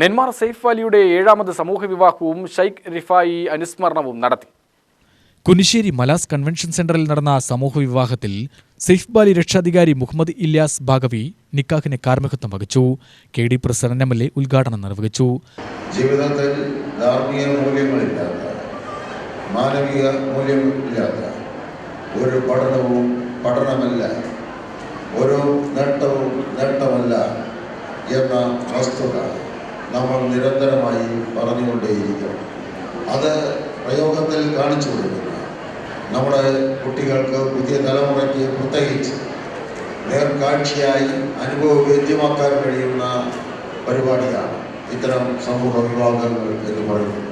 നെന്മാർ സെയ്ഫ് വാലിയുടെ ഏഴാമത് സമൂഹ വിവാഹവും ഷൈഖ് റിഫായി അനുസ്മരണവും നടത്തി. കുനിശ്ശേരി മലാസ് കൺവെൻഷൻ സെന്ററിൽ നടന്ന സമൂഹ വിവാഹത്തിൽ സെയ്ഫ് ബാലി രക്ഷാധികാരി മുഹമ്മദ് ഇല്യാസ് ഭാഗവി നിക്കാഹിനെ കാർമ്മികത്വം വഹിച്ചു. K D president M L A ഉദ്ഘാടനം നിർവഹിച്ചു. ജീവിതത്തിൽ ധാർമ്മിക മൂല്യങ്ങളില്ലാത്ത മാനവിക മൂല്യങ്ങളില്ലാത്ത ഒരു പഠനവും പഠനമല്ല ഒരു നേട്ടവും നേട്ടമല്ല എന്ന വസ്തുത നമ്മൾ നിരന്തരമായി പറഞ്ഞുകൊണ്ടേയിരിക്കണം അത് പ്രയോഗത്തിൽ കാണിച്ചു കൊടുക്കുന്നു. നമ്മുടെ കുട്ടികൾക്ക് പുതിയ തലമുറയ്ക്ക് പ്രത്യേകിച്ച് നേർക്കാഴ്ചയായി അനുഭവവേദ്യമാക്കാൻ കഴിയുന്ന പരിപാടിയാണ് ഇത്തരം സമൂഹ വിഭാഗങ്ങൾ എന്ന് പറയുന്നത്.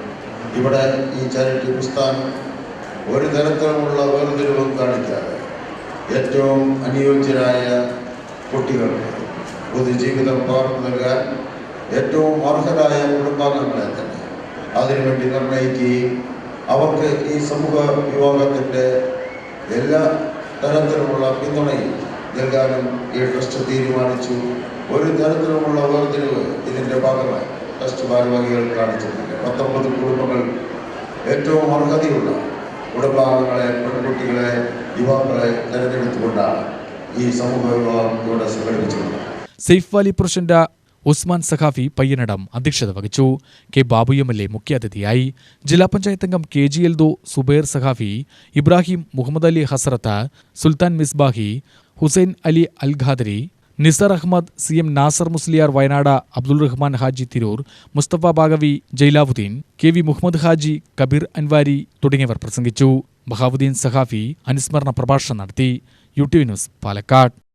ഇവിടെ ഈ ചാരിറ്റി പ്രസ്ഥാനം ഒരു തരത്തിലുമുള്ള വേർതിരിവും കാണിക്കാതെ ഏറ്റവും അനുയോജ്യരായ കുട്ടികൾക്ക് പൊതുജീവിതം പകർന്നു നൽകാൻ ഏറ്റവും അർഹരായ കുടുംബാംഗങ്ങളെ തന്നെ. അതിനുവേണ്ടി നിർണയിക്കുകയും അവർക്ക് ഈ സമൂഹ വിഭാഗത്തിന്റെ എല്ലാ തരത്തിലുമുള്ള പിന്തുണയും നൽകാനും ഈ ട്രസ്റ്റ് തീരുമാനിച്ചു. ഒരു തരത്തിലുമുള്ള വേർതിരിവ് ഇതിന്റെ ഭാഗമായി ട്രസ്റ്റ് ഭാരവാഹികൾ കാണിച്ചിട്ടുണ്ട്. പത്തൊമ്പത് കുടുംബങ്ങൾ ഏറ്റവും അർഹതയുള്ള കുടുംബാംഗങ്ങളെ പെൺകുട്ടികളെ യുവാക്കളെ തിരഞ്ഞെടുത്തുകൊണ്ടാണ് ഈ സമൂഹ വിഭാഗം ഇവിടെ സംഘടിപ്പിച്ചിട്ടുള്ളത്. സെയ്ഫ് വാലി പ്രസിഡന്റ് ഉസ്മാൻ സഖാഫി പയ്യനടം അധ്യക്ഷത വഹിച്ചു. K Babu M L A മുഖ്യാതിഥിയായി. ജില്ലാ പഞ്ചായത്ത് അംഗം K G Eldho Zubair Saqafi Ibrahim Muhammad Ali Hazrat Sultan Misbahi Hussain Ali Al Qadri Ahmed C M Nasser Musliyar Wayanad Abdul Rahman Haji Tirur Mustafa Baqavi Jailavuddin K V Muhammad Haji Kabir Anwari തുടങ്ങിയവർ പ്രസംഗിച്ചു. ബഹാവുദ്ദീൻ സഖാഫി അനുസ്മരണ പ്രഭാഷണം നടത്തി. U news Palakkad.